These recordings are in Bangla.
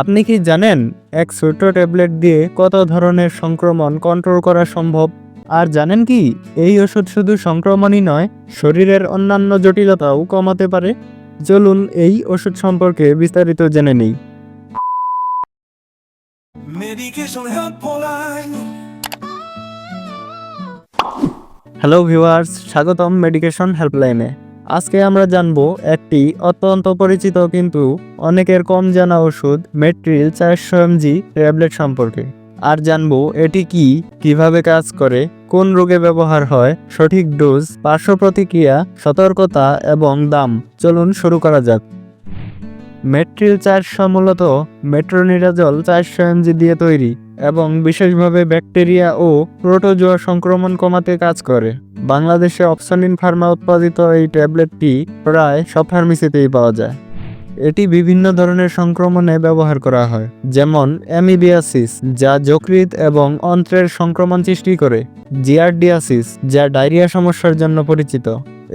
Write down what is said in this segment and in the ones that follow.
আপনি কি জানেন এক ছোট ট্যাবলেট দিয়ে কত ধরনের সংক্রমণ কন্ট্রোল করা সম্ভব? আর জানেন কি এই ওষুধ শুধু সংক্রমণই নয় শরীরের অন্যান্য জটিলতাও কমাতে পারে? চলুন এই ওষুধ সম্পর্কে বিস্তারিত জেনে নিই। হ্যালো ভিউয়ার্স স্বাগতম মেডিকেশন হেল্পলাইনে আজকে আমরা জানব একটি অত্যন্ত পরিচিত কিন্তু অনেকের কম জানা ওষুধ মেট্রিল চারশো এমজি ট্যাবলেট সম্পর্কে। আর জানব এটি কি, কীভাবে কাজ করে, কোন রোগে ব্যবহার হয়, সঠিক ডোজ পার্শ্ব প্রতিক্রিয়া সতর্কতা এবং দাম। চলুন শুরু করা যাক। মেট্রিল চারশো মূলত মেট্রোনিরাজল চারশো এমজি দিয়ে তৈরি এবং বিশেষভাবে ব্যাকটেরিয়া ও প্রোটোজোয়া সংক্রমণ কমাতে কাজ করে। বাংলাদেশে অপসনিন ফার্মা উৎপাদিত এই ট্যাবলেটটি প্রায় সব ফার্মেসিতেই পাওয়া যায়। এটি বিভিন্ন ধরনের সংক্রমণে ব্যবহার করা হয়, যেমন অ্যামিবিয়াসিস, যা যকৃত এবং অন্ত্রের সংক্রমণ সৃষ্টি করে, জিয়ারডিয়াসিস, যা ডায়রিয়া সমস্যার জন্য পরিচিত।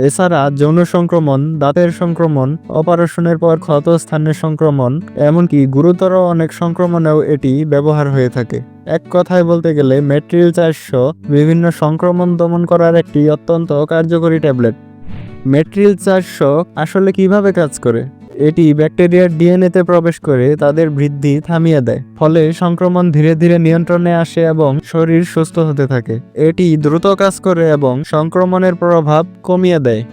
এছাড়া যৌন সংক্রমণ, দাঁতের সংক্রমণ, অপারেশনের পর ক্ষত স্থানের সংক্রমণ, এমনকি গুরুতর অনেক সংক্রমণেও এটি ব্যবহার হয়ে থাকে। এক কথায় বলতে গেলে মেট্রিল চারশো বিভিন্ন সংক্রমণ দমন করার একটি অত্যন্ত কার্যকরী ট্যাবলেট। মেট্রিল চারশো আসলে কীভাবে কাজ করে? এটি ব্যাকটেরিয়ার ডিএনএতে প্রবেশ করে তাদের বৃদ্ধি থামিয়ে দেয়, ফলে সংক্রমণ ধীরে ধীরে নিয়ন্ত্রণে আসে এবং শরীর সুস্থ হতে থাকে। এটি দ্রুত কাজ করে এবং সংক্রমণের প্রভাব কমিয়ে দেয়।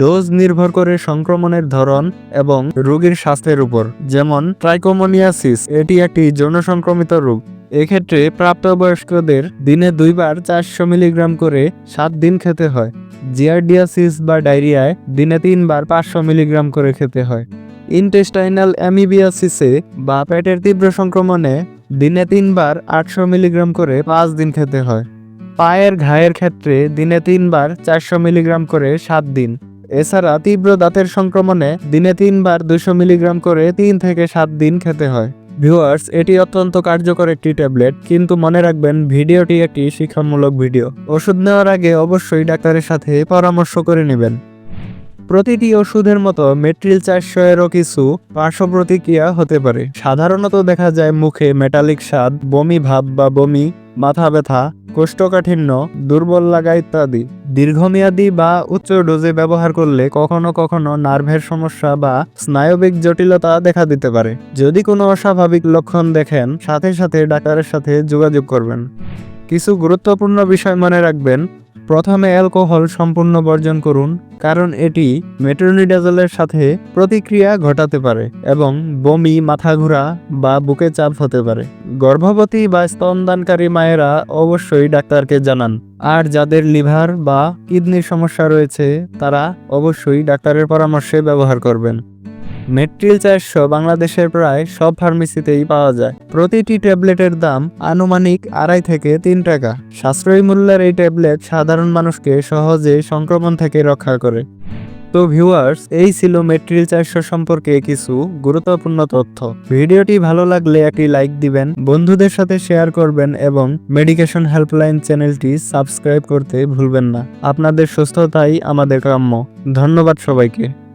ডোজ নির্ভর করে সংক্রমণের ধরন এবং রোগীর স্বাস্থ্যের উপর, যেমন ট্রাইকোমোনিয়াসিস, এটি একটি যৌন সংক্রমিত রোগ। এক্ষেত্রে প্রাপ্তবয়স্কদের দিনে দুইবার চারশো মিলিগ্রাম করে সাত দিন খেতে হয়। জিয়ারডিয়াসিস বা ডায়রিয়ায় দিনে তিনবার পাঁচশো মিলিগ্রাম করে খেতে হয়। ইনটেস্টাইনাল অ্যামিবিয়াসিসে বা পেটের তীব্র সংক্রমণে দিনে তিনবার আটশো মিলিগ্রাম করে পাঁচ দিন খেতে হয়। পায়ের ঘায়ের ক্ষেত্রে দিনে তিনবার চারশো মিলিগ্রাম করে সাত দিন। এছাড়া তীব্র দাঁতের সংক্রমণে দিনে তিনবার দুশো মিলিগ্রাম করে তিন থেকে সাত দিন খেতে হয়। ভিউয়ার্স এটি অত্যন্ত কার্যকর একটি ট্যাবলেট, কিন্তু মনে রাখবেন ভিডিওটি একটি শিক্ষামূলক ভিডিও। ওষুধ নেওয়ার আগে অবশ্যই ডাক্তারের সাথে পরামর্শ করে নেবেন। প্রতিটি ওষুধের মতো মেট্রিল চারশো এরও কিছু পার্শ্ব প্রতিক্রিয়া হতে পারে। সাধারণত দেখা যায় মুখে মেটালিক স্বাদ, বমি ভাব বা বমি, মাথা ব্যথা কোষ্ঠকাঠিন্য, দুর্বল লাগা ইত্যাদি। দীর্ঘমেয়াদী বা উচ্চ ডোজে ব্যবহার করলে কখনো কখনো নার্ভের সমস্যা বা স্নায়বিক জটিলতা দেখা দিতে পারে। যদি কোনো অস্বাভাবিক লক্ষণ দেখেন, সাথে সাথে ডাক্তারের সাথে যোগাযোগ করবেন। কিছু গুরুত্বপূর্ণ বিষয় মনে রাখবেন প্রথমে অ্যালকোহল সম্পূর্ণ বর্জন করুন, কারণ এটি মেট্রোনিডাজলের সাথে প্রতিক্রিয়া ঘটাতে পারে এবং বমি মাথা ঘোরা বা বুকে চাপ হতে পারে। গর্ভবতী বা স্তনদানকারী মায়েরা অবশ্যই ডাক্তারকে জানান। আর যাদের লিভার বা কিডনির সমস্যা রয়েছে, তারা অবশ্যই ডাক্তারের পরামর্শে ব্যবহার করবেন। মেট্রিল চারশো বাংলাদেশের প্রায় সব ফার্মেসিতেই পাওয়া যায়। প্রতিটি ট্যাবলেটের দাম আনুমানিক আড়াই থেকে তিন টাকা। সাশ্রয়ী মূল্যের এই ট্যাবলেট সাধারণ মানুষকে সহজে সংক্রমণ থেকে রক্ষা করে। তো ভিউয়ার্স, এই ছিল মেট্রিল চারশো সম্পর্কে কিছু গুরুত্বপূর্ণ তথ্য। ভিডিওটি ভালো লাগলে একটি লাইক দিবেন, বন্ধুদের সাথে শেয়ার করবেন এবং মেডিকেশন হেল্পলাইন চ্যানেলটি সাবস্ক্রাইব করতে ভুলবেন না। আপনাদের সুস্থতাই আমাদের কাম্য। ধন্যবাদ সবাইকে।